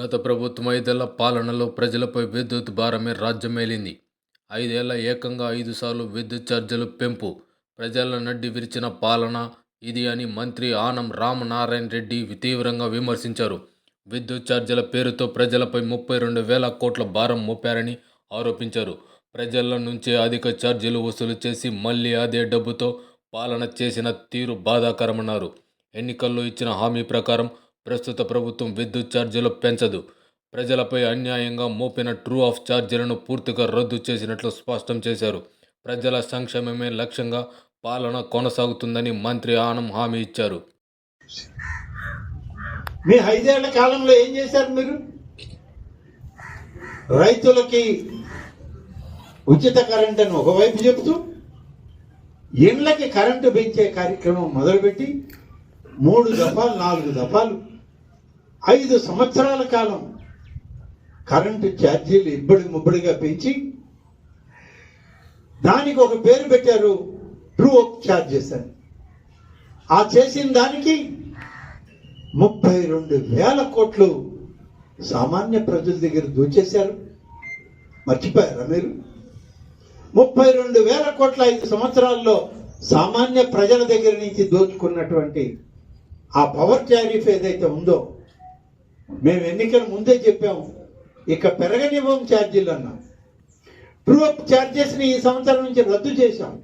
గత ప్రభుత్వం ఐదేళ్ళ పాలనలో ప్రజలపై విద్యుత్ భారమే రాజ్యమేలింది. ఐదేళ్ళ ఏకంగా ఐదు సార్లు విద్యుత్ ఛార్జీలు పెంపు ప్రజల నడ్డి విరిచిన పాలన ఇది అని మంత్రి ఆనం రామనారాయణ రెడ్డి తీవ్రంగా విమర్శించారు. విద్యుత్ ఛార్జీల పేరుతో ప్రజలపై ముప్పై రెండు వేల కోట్ల భారం మోపారని ఆరోపించారు. ప్రజల నుంచే అధిక ఛార్జీలు వసూలు చేసి మళ్ళీ అదే డబ్బుతో పాలన చేసిన తీరు బాధాకరమన్నారు. ఎన్నికల్లో ఇచ్చిన హామీ ప్రకారం ప్రస్తుత ప్రభుత్వం విద్యుత్ ఛార్జీలు పెంచదు. ప్రజలపై అన్యాయంగా మోపిన ట్రూ ఆఫ్ ఛార్జీలను పూర్తిగా రద్దు చేసినట్లు స్పష్టం చేశారు. ప్రజల సంక్షేమమే లక్ష్యంగా పాలన కొనసాగుతుందని మంత్రి ఆనం హామీ ఇచ్చారు. మీ ఐదేళ్ళ కాలంలో ఏం చేశారు మీరు? రైతులకి ఉచిత కరెంట్ అని ఒకవైపు చెప్తూ ఇండ్లకి కరెంటు పెంచే కార్యక్రమం మొదలుపెట్టి మూడు దఫాలు నాలుగు దఫాలు ఐదు సంవత్సరాల కాలం కరెంటు ఛార్జీలు ఇబ్బడి ముబ్బడిగా పెంచి దానికి ఒక పేరు పెట్టారు ట్రూ అప్ ఛార్జెస్ అని. ఆ చేసిన దానికి ముప్పై రెండు వేల కోట్లు సామాన్య ప్రజల దగ్గర దోచేశారు. మర్చిపోయారా మీరు? ముప్పై రెండు వేల కోట్ల ఐదు సంవత్సరాల్లో సామాన్య ప్రజల దగ్గర నుంచి దోచుకున్నటువంటి ఆ పవర్ టారిఫ్ ఏదైతే ఉందో మేము ఎన్నికల ముందే చెప్పాము. ఇక పెరగనివ్వం ఛార్జీలు అన్నాం. ట్రూ అప్ ఛార్జెస్ని ఈ సంవత్సరం నుంచి రద్దు చేశాం.